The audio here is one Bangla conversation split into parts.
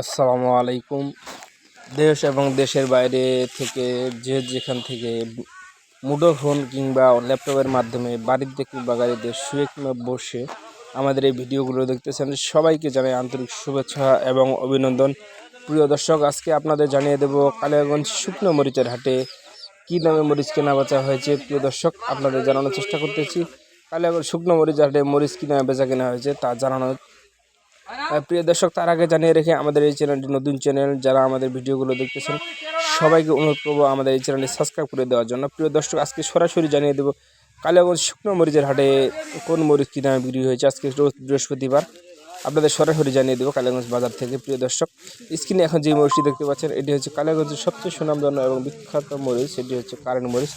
আসসালামু আলাইকুম। দেশ এবং দেশের বাইরে থেকে যে যেখান থেকে মুডো ফোন কিংবা ল্যাপটপের মাধ্যমে বাড়িতে কিংবা গাড়িতে শুয়ে কিংবা বসে আমাদের এই ভিডিওগুলো দেখতেছেন, সবাইকে জানাই আন্তরিক শুভেচ্ছা এবং অভিনন্দন। প্রিয় দর্শক, আজকে আপনাদের জানিয়ে দেব কালিয়াগঞ্জ শুকনো মরিচের হাটে কী দামে মরিচ কেনা বেচা হয়েছে। প্রিয় দর্শক, আপনাদের জানানোর চেষ্টা করতেছি, কালিয়াগঞ্জ শুকনো মরিচের হাটে মরিচ কী দামে বেচা কেনা হয়েছে তা জানানোর প্রিয় দর্শক, তার আগে জানিয়ে রেখে আমাদের এই চ্যানেলটি নতুন চ্যানেল, যারা আমাদের ভিডিওগুলো দেখতেছেন, সবাইকে অনুরোধ করব আমাদের এই চ্যানেলটি সাবস্ক্রাইব করে দেওয়ার জন্য। প্রিয় দর্শক, আজকে সরাসরি জানিয়ে দেবো, কালিয়াগঞ্জ শুকনো মরিচের হাটে কোন মরিচ কী দামে বিক্রি হয়েছে? আজকে বৃহস্পতিবার। আপনাদের সরাসরি জানিয়ে দেবো কালিয়াগঞ্জ বাজার থেকে। প্রিয় দর্শক, স্ক্রিনে এখন যে মরিচটি দেখতে পাচ্ছেন, এটি হচ্ছে কালিয়াগঞ্জের সবচেয়ে সুনামধন্য এবং বিখ্যাত মরিচ, এটি হচ্ছে কারেন্ট মরিচ।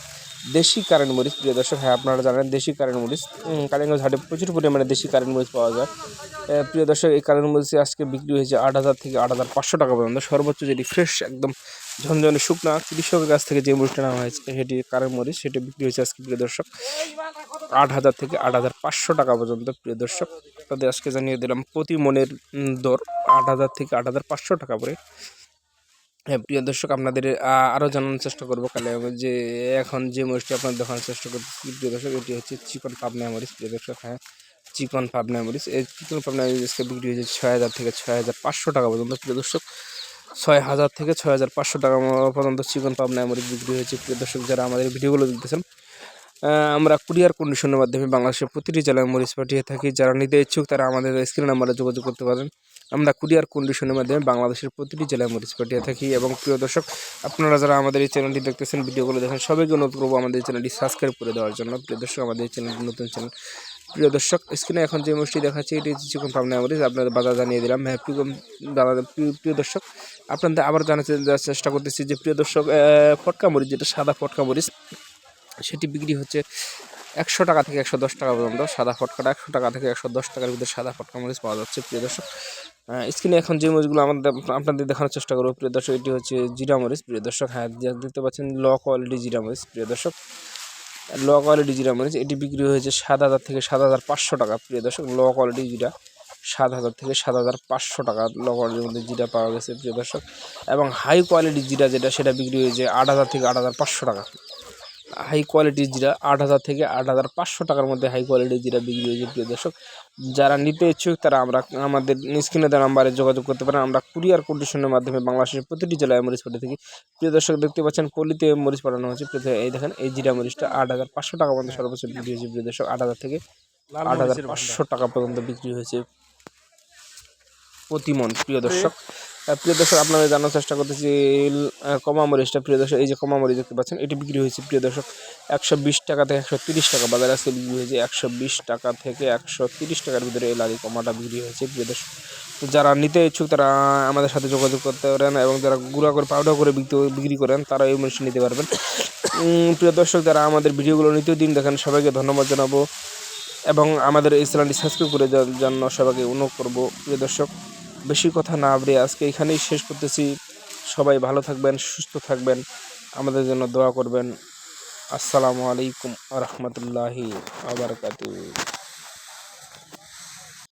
দেশি কারেন্ট মরিচ প্রিয় দর্শক হ্যাঁ আপনারা জানেন দেশি কারেন্ট মরিচ। উম, কালিয়াগঞ্জ হাটে প্রচুর পরিমাণে দেশি কারেন্ট মরিচ পাওয়া যায়। প্রিয় দর্শক এই কারেন্ট মরিচ আজকে বিক্রি হয়েছে আট হাজার থেকে আট হাজার পাঁচশো টাকা পর্যন্ত। সর্বোচ্চ যেটি ফ্রেশ একদম ঝনঝনে শুকনা কৃষকের কাছ থেকে যে মরিচটা নেওয়া হয়েছে সেটি কারেন্ট মরিচ সেটি বিক্রি হয়েছে আজকে প্রিয় দর্শক আট হাজার থেকে আট হাজার পাঁচশো টাকা পর্যন্ত প্রিয় দর্শক। তাদের আজকে জানিয়ে দিলাম প্রতি মনের দর আট হাজার থেকে আট হাজার পাঁচশো টাকা করে। হ্যাঁ প্রিয় দর্শক, আপনাদের আরও জানানোর চেষ্টা করব কালে যে এখন যে মরিচটি আপনার দেখানোর চেষ্টা করব প্রিয় দর্শক, এটি হচ্ছে চিকন পাবনা মরিচ প্রিয় দর্শক হ্যাঁ। চিকন পাবনা মরিচ এই চিকন পাবনা মরিচকে বিক্রি হয়েছে ছয় হাজার থেকে ছয় হাজার পাঁচশো টাকা পর্যন্ত, প্রিয় দর্শক। ছয় হাজার থেকে ছয় হাজার পাঁচশো টাকা পর্যন্ত চিকন পাবনা মরিচ বিক্রি হয়েছে, প্রিয় দর্শক, যারা আমাদের ভিডিওগুলো দেখতেছেন আমরা কুরিয়ার কন্ডিশনের মাধ্যমে বাংলাদেশের প্রতিটি জেলায় মরিচ পাঠিয়ে থাকি। যারা নিতে ইচ্ছুক তারা আমাদের স্ক্রিন নাম্বারে যোগাযোগ করতে পারেন। আমরা কুরিয়ার কন্ডিশনের মাধ্যমে বাংলাদেশের প্রতিটি জেলায় মরিচ পাঠিয়ে থাকি এবং প্রিয় দর্শক, আপনারা যারা আমাদের এই চ্যানেলটি দেখতেছেন, ভিডিওগুলো দেখেন, সবাইকে অনুরোধ করব আমাদের চ্যানেলটি সাবস্ক্রাইব করে দেওয়ার জন্য। প্রিয় দর্শক, আমাদের এই চ্যানেলটি নতুন চ্যানেল। প্রিয় দর্শক, স্ক্রিনে এখন যে মরিচটি দেখাচ্ছি, এটি চিকন পাবনা মরিচ। আপনাদের বাজার জানিয়ে দিলাম। হ্যাঁ প্রিয় দাদা, প্রিয়- দর্শক, আপনাদের আবার জানাতে চেষ্টা করতেছি যে, প্রিয় দর্শক ফটকা মরিচ, যেটা সাদা ফটকা মরিচ সেটি বিক্রি হচ্ছে একশো টাকা থেকে একশো দশ টাকা পর্যন্ত। সাদা ফটকাটা একশো টাকা থেকে একশো দশ টাকার ভিতরে সাদা ফটকা মরিচ পাওয়া যাচ্ছে, প্রিয় দর্শক। স্ক্রিনে এখন যে মরিচগুলো আমাদের আপনাদের দেখানোর চেষ্টা করব, প্রিয় দর্শক, এটি হচ্ছে জিরা মরিচ, প্রিয় দর্শক। হ্যাঁ দেখতে পাচ্ছেন ল কোয়ালিটি জিরা মরিচ, প্রিয় দর্শক। ল কোয়ালিটি জিরা মরিচ, এটি বিক্রি হয়েছে সাত হাজার থেকে সাত হাজার পাঁচশো টাকা, প্রিয় দর্শক। ল কোয়ালিটি জিরা, সাত হাজার থেকে সাত হাজার পাঁচশো টাকা ল কোয়ালিটির মধ্যে জিরা পাওয়া গেছে, প্রিয় দর্শক। এবং হাই কোয়ালিটি জিরা যেটা, সেটা বিক্রি হয়েছে আট হাজার থেকে আট হাজার পাঁচশো টাকা। হাই কোয়ালিটির জিরা আট হাজার থেকে আট হাজার পাঁচশো টাকার মধ্যে হাই কোয়ালিটির জিরা বিক্রি হয়েছে প্রিয় দর্শক। যারা নিতে ইচ্ছুক তারা আমরা আমাদের স্ক্রিনে দেওয়া নাম্বারে যোগাযোগ করতে পারেন। আমরা কুরিয়ার কন্ডিশনের মাধ্যমে বাংলাদেশের প্রতিটি জেলায় মরিচ পাঠিয়ে থাকি। প্রিয় দর্শক দেখতে পাচ্ছেন পল্লীতে মরিচ পাঠানো হচ্ছে প্রিয় এই দেখেন এই জিরা মরিচটা আট হাজার পাঁচশো টাকা পর্যন্ত সর্বোচ্চ বিক্রি হয়েছে প্রিয় দর্শক। আট হাজার থেকে আট হাজার পাঁচশো টাকা পর্যন্ত বিক্রি হয়েছে প্রতিমন প্রিয় দর্শক। প্রিয় দর্শক আপনাদের জানার চেষ্টা করতেছি আহ, কমা মরিচটা প্রিয় দর্শক এই যে কমা মরিচ দেখতে পাচ্ছেন এটি বিক্রি হয়েছে প্রিয় দর্শক একশো বিশ টাকা থেকে একশো টাকা বাজারে আজকে বিক্রি হয়েছে একশো বিশ টাকা থেকে একশো টাকার ভিতরে এই লালি কমাটা বিক্রি হয়েছে প্রিয় দর্শক। যারা নিতে ইচ্ছুক তারা আমাদের সাথে যোগাযোগ করতে পারেন এবং যারা গুঁড়া করে পাউডার করে বিক্রি বিক্রি করেন তারা এই মরিচ নিতে পারবেন। প্রিয় দর্শক যারা আমাদের ভিডিওগুলো নিত্য দিন দেখেন সবাইকে ধন্যবাদ জানাব এবং আমাদের এই চ্যানেলটি সাবস্ক্রাইব করে জন্য সবাইকে অনুরোধ করব প্রিয় দর্শক। বেশি কথা না বলে আজকে এখানেই শেষ করতেছি। সবাই ভালো থাকবেন, সুস্থ থাকবেন। আমাদের জন্য দোয়া করবেন। আসসালামু আলাইকুম রহমতুল্লাহি আবরকাতু